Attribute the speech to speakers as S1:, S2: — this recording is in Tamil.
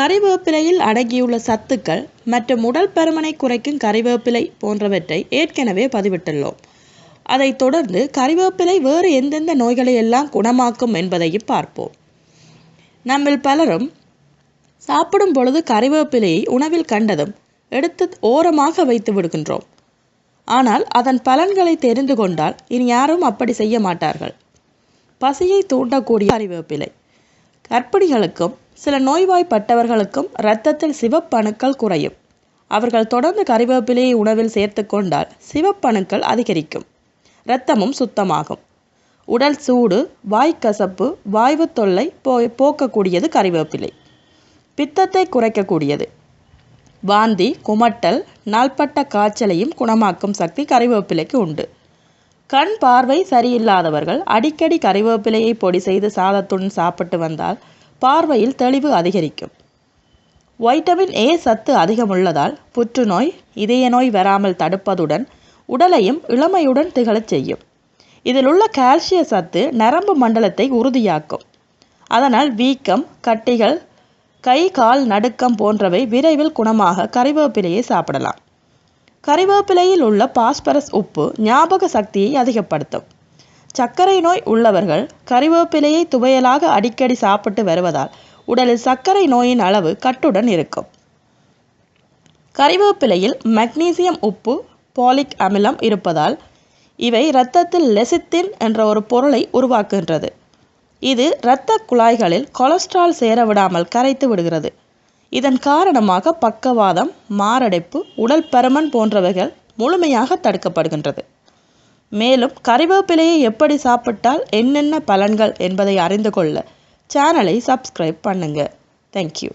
S1: கறிவேப்பிலையில் அடங்கியுள்ள சத்துக்கள் மற்றும் உடல் பருமனை குறைக்கும் கறிவேப்பிலை போன்றவற்றை ஏற்கனவே பதிவிட்டுள்ளோம். அதைத் தொடர்ந்து கறிவேப்பிலை வேறு எந்தெந்த நோய்களை எல்லாம் குணமாக்கும் என்பதையும் பார்ப்போம். நம்மில் பலரும் சாப்பிடும் பொழுது கறிவேப்பிலையை உணவில் கண்டதும் எடுத்து ஓரமாக வைத்து விடுகின்றோம். ஆனால் அதன் பலன்களை தெரிந்து கொண்டால் இனி யாரும் அப்படி செய்ய மாட்டார்கள். பசியை தூண்டக்கூடிய கறிவேப்பிலை. கர்ப்பிணிகளுக்கும் சில நோய்வாய்ப்பட்டவர்களுக்கும் இரத்தத்தில் சிவப்பணுக்கள் குறையும். அவர்கள் தொடர்ந்து கறிவேப்பிலையை உணவில் சேர்த்து கொண்டால் சிவப்பணுக்கள் அதிகரிக்கும். இரத்தமும் சுத்தமாகும். உடல் சூடு வாய்க்கசப்பு வாய்வு தொல்லை போ போக்கக்கூடியது கறிவேப்பிலை. பித்தத்தை குறைக்கக்கூடியது. வாந்தி குமட்டல் நாள்பட்ட காய்ச்சலையும் குணமாக்கும் சக்தி கறிவேப்பிலைக்கு உண்டு. கண் பார்வை சரியில்லாதவர்கள் அடிக்கடி கறிவேப்பிலையை பொடி செய்து சாதத்துடன் சாப்பிட்டு வந்தால் பார்வையில் தெளிவு அதிகரிக்கும். வைட்டமின் ஏ சத்து அதிகமுள்ளதால் புற்றுநோய் இதய நோய் வராமல் தடுப்பதுடன் உடலையும் இளமையுடன் திகழச் செய்யும். இதில் உள்ள கால்சிய சத்து நரம்பு மண்டலத்தை உறுதியாக்கும். அதனால் வீக்கம் கட்டிகள் கை கால் நடுக்கம் போன்றவை விரைவில் குணமாக கறிவேப்பிலையை சாப்பிடலாம். கறிவேப்பிலையில் உள்ள பாஸ்பரஸ் உப்பு ஞாபக சக்தியை அதிகப்படுத்தும். சர்க்கரை நோய் உள்ளவர்கள் கறிவேப்பிலையை துவையலாக அடிக்கடி சாப்பிட்டு வருவதால் உடலில் சர்க்கரை நோயின் அளவு கட்டுடன் இருக்கும். கறிவேப்பிலையில் மக்னீசியம் உப்பு பாலிக் அமிலம் இருப்பதால் இவை இரத்தத்தில் லெசித்தின் என்ற ஒரு பொருளை உருவாக்குகின்றது. இது இரத்த குழாய்களில் கொலஸ்ட்ரால் சேர விடாமல் கரைத்து விடுகிறது. இதன் காரணமாக பக்கவாதம் மாரடைப்பு உடல் பருமன் போன்றவைகள் முழுமையாக தடுக்கப்படுகின்றது. மேலும் கறிவேப்பிலையை எப்படி சாப்பிட்டால் என்னென்ன பலன்கள் என்பதை அறிந்து கொள்ள சேனலை சப்ஸ்கிரைப் பண்ணுங்கள் தேங்க்யூ